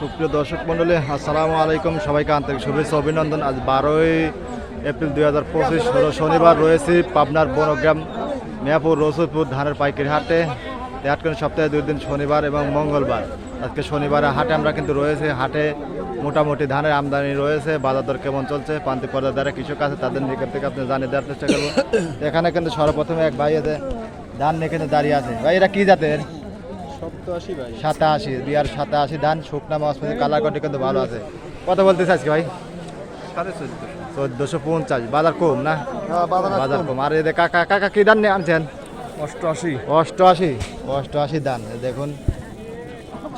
সুপ্রিয় দর্শক মণ্ডলী, আসসালামু আলাইকুম। সবাইকে আন্তরিক শুভেচ্ছা অভিনন্দন। আজ বারোই এপ্রিল দুই হাজার পঁচিশ শনিবার রয়েছে পাবনার বনগ্রাম মেয়াপুর রসুলপুর ধানের পাইকারি হাটে। হাট করেন সপ্তাহে দুই দিন শনিবার এবং মঙ্গলবার। আজকে শনিবারে হাটে আমরা কিন্তু রয়েছে। হাটে মোটামুটি ধানের আমদানি রয়েছে। বাজার দর কেমন চলছে? প্রান্তি পর্যায়ে যারা কৃষক আছে, তাদের নিকট থেকে আপনি জানিয়ে দেওয়ার চেষ্টা করব। এখানে কিন্তু সর্বপ্রথমে এক ভাই আছে, ধান নিয়ে কিন্তু দাঁড়িয়ে আছে। ভাই, এরা কী জাতের? সাতাশি বিয়ার সাতাশি ধান শুকনা মাছমতি কালার কোয়ালিটি কিন্তু ভালো আছে। কত বলতেছে আজকে ভাই? চোদ্দোশো। পঞ্চাশ বাজার কম না? বাজার কম। আর এদের কাকা কাকা কি ধান নিয়ে আনছেন? অষ্টআশি। অষ্টআশি? অষ্টআশি ধান। দেখুন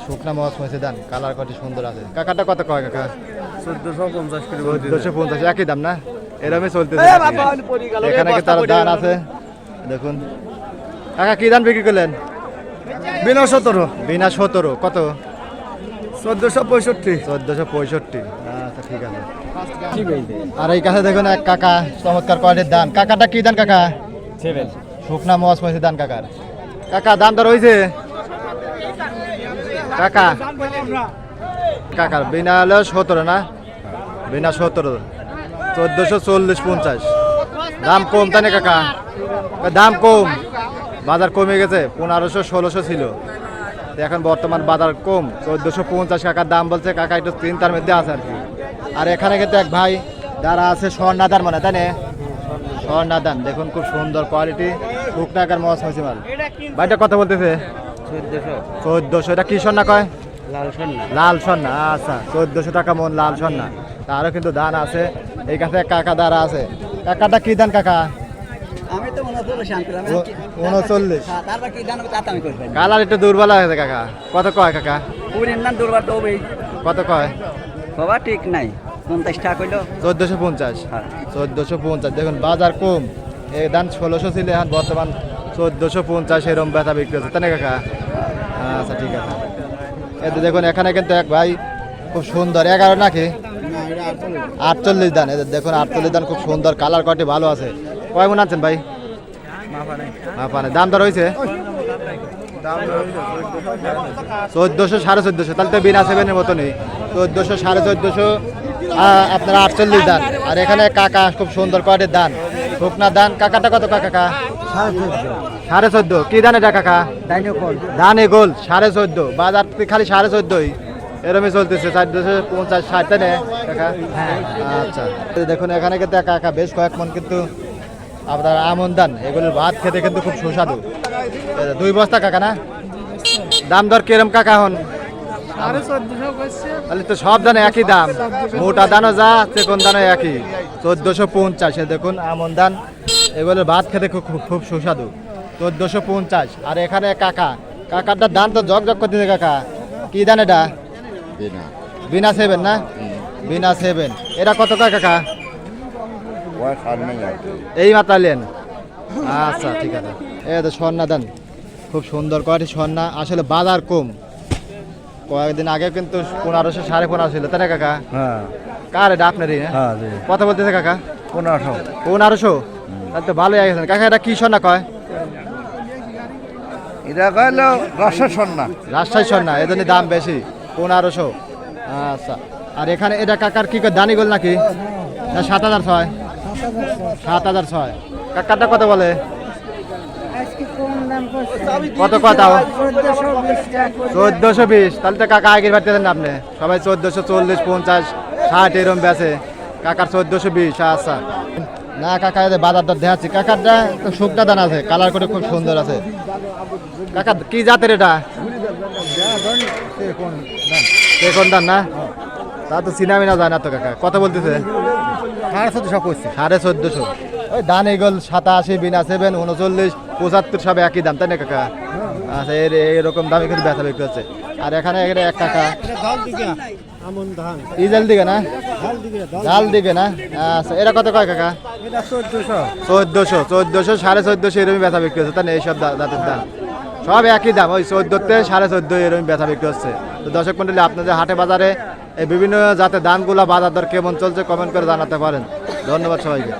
শুকনা মাছমতি ধান কালার কোয়ালিটি সুন্দর আছে। কাকাটা কত কয় কাকা? চোদ্দশো পঞ্চাশ কিলো চোদ্দোশো পঞ্চাশ একই দাম না? এরমই চলতেছে এখানে কি তার ধান আছে। দেখুন। কাকা কি ধান বিক্রি করলেন? বিনা সতেরো। বিনা সতেরো কত? চোদ্দশো পঁয়ষট্টি। চোদ্দোশো পঁয়ষট্টি। আচ্ছা ঠিক আছে। আর এই কাছে দেখুন এক কাকা চমৎকার কোয়ালিটির দান কাকাটা কি দান কাকা? শুকনা মহাজ মহিষি দান কাকার কাকা। দাম তো রয়েছে। কাকা। কাকার বিনা হলো সতেরো না? বিনা সতেরো। চোদ্দোশো চল্লিশ পঞ্চাশ। দাম কম তাই না কাকা? দাম কম। বাজার কমে গেছে পনেরোশো ষোলোশো ছিল। এখন বর্তমান বাজার কম চোদ্দোশো পঞ্চাশ কাকার দাম বলছে কাকা একটু চিন্তার মধ্যে আছে আর কি। আর এখানে কিন্তু এক ভাই যারা আছে স্বর্ণাদার মানে তাই না? স্বর্ণাদান দেখুন খুব সুন্দর কোয়ালিটি শুকনাকার মস হয়েছে মাল। ভাইটা কথা বলতেছে? চোদ্দশো। চোদ্দোশো এটা কি স্বর্ণা কয়? লাল স্বর্ণা। আচ্ছা চোদ্দোশো টাকা মন লাল স্বর্ণা। তারও কিন্তু দান আছে এই কাছে কাকা দ্বারা আছে। কাকাটা কি দান কাকা? উনচল্লিশ। আনছিলাম উনচল্লিশ তারপর কি জানো তা আমি করবেন কালার একটু দুর্বল হয়েছে কাকা। কত কয় কাকা? পুরীর নাম দুর্বার তো কত কয়? বাবা ঠিক নাই। পঞ্চাশ টাকা কইলো। চোদ্দোশো পঞ্চাশ। হ্যাঁ। চোদ্দোশো পঞ্চাশ। দেখুন বাজার কম। এই দান ষোলোশো ছিল এখন বর্তমান চোদ্দোশো পঞ্চাশ এরম ব্যথা বিক্রি হচ্ছে। তাই না কাকা? আচ্ছা ঠিক আছে। এই তো দেখুন এখানে কিন্তু এক ভাই খুব সুন্দর এগারো নাকি? আটচল্লিশ দান এদের দেখুন আটচল্লিশ দান খুব সুন্দর কালার কোয়ালিটি ভালো আছে। কয় মন আনছেন ভাই? মাপানে। দাম দর হয়েছে চোদ্দোশো সাড়ে চোদ্দোশো। তাহলে তো বিনা সেভেনের মতনই। চোদ্দোশো সাড়ে চোদ্দোশো আপনার আটচল্লিশ দান। আর এখানে কাকা খুব সুন্দর কোয়ালিটির দান? শুকনা দান। কাকাটা কত কাকা সাড়ে চোদ্দ। কি দান এটা, কাকা? ধানে গোল। সাড়ে চোদ্দ। বাজার খালি সাড়ে চোদ্দই। এরমই চলতেছে। চারশো পঞ্চাশ ষাট কাকা? আচ্ছা। দেখুন, এখানে কিন্তু কাকা বেশ কয়েক মন কিন্তু আপনার আমন দান এগুলোর ভাত খেতে কিন্তু খুব সুস্বাদু। দুই বস্তা কাকা না? দাম দর কিরম কাকা হন তাহলে তো সব দানে একই দাম। মোটা দানও যা চিকন দানও একই। চোদ্দোশো পঞ্চাশ দেখুন আমন দান এগুলোর ভাত খেতে খুব খুব- সুস্বাদু। চোদ্দোশো পঞ্চাশ। আর এখানে কাকা কাকারটার দাম তো জগ জগ করতেছে কাকা। কি দান এটা? বিনা। সেভেন না? বিনা সেভেন। এটা কত কাকা? এই মাতালেন আচ্ছা ঠিক আছে। এই তো স্বর্ণা দান। খুব সুন্দর কোয়ালিটি স্বর্ণা? আসলে বাজার কম। কয়েকদিন আগে কিন্তু পনেরোশো সাড়ে পনেরো ছিল তাই কাকা? হ্যাঁ। কার এটা আপনারই? হ্যাঁ? জি। কথা বলতেছে কাকা? পনেরোশো। পনেরোশো? তাহলে তো ভালোই গেছেন কাকা এটা কি স্বর্ণা কয়? এটা সন্না রাজশাহী স্বর্ণা। এই জন্য দাম বেশি। পনেরোশো। আচ্ছা। আর এখানে এটা কাকার কি দানি গোল নাকি? না সাত হাজার ছয়? সাত হাজার ছয়। কাকারটা কত বলে? কত কথা চোদ্দশো বিশ তাহলে তো কাকা আগের বাড়তে দেন আপনি? সবাই চোদ্দশো চল্লিশ পঞ্চাশ ষাট এরম বেছে কাকার চোদ্দশো বিশ আচ্ছা। না কাকা বাজার দর দেখাচ্ছি। কাকারটা তো শুকনা দান আছে কালার করে খুব সুন্দর আছে। কাকা কি জাতের এটা? কোন দান। না? তা তো চিনা মিনা যায় না তো কাকা। কত বলতেছে? সাড়ে চোদ্দশো করছে ওই দান এগোল সাতাশি বিনা সেভেন উনচল্লিশ পঁচাত্তর সব একই দাম, তাই না, কাকা? আচ্ছা এর এরকম দামে কিন্তু ব্যথা বিক্রি হচ্ছে আর এখানে এক কাকা আমন ধান দিকে না? ঢাল দিকে না? আচ্ছা এরা কত কয়, কাকা? চোদ্দশো চোদ্দশো, সাড়ে চোদ্দশো এরকমই ব্যথা বিক্রি হচ্ছে তাই না, এইসব দাঁতের দাম? সব একই দাম, ওই চোদ্দোতে সাড়ে চোদ্দ এরকম ব্যথা বিক্রি হচ্ছে তো দর্শক মন্ডলী, আপনাদের হাটে বাজারে এই বিভিন্ন জাতের ধানগুলা বাজার দর কেমন চলছে কমেন্ট করে জানাতে পারেন। ধন্যবাদ সবাইকে।